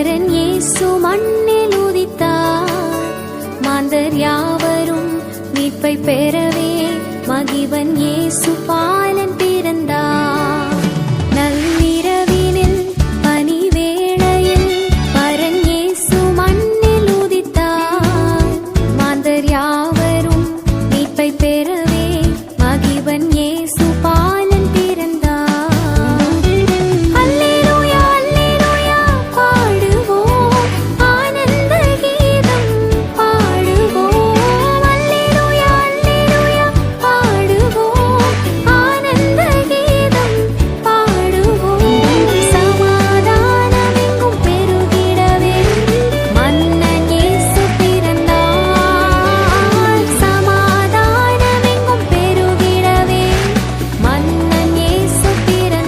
குமரன் இயேசு மண்ணில் உதித்தார். மாந்தர் யாவரும் மீட்பை பெறவே மகிவன் இயேசு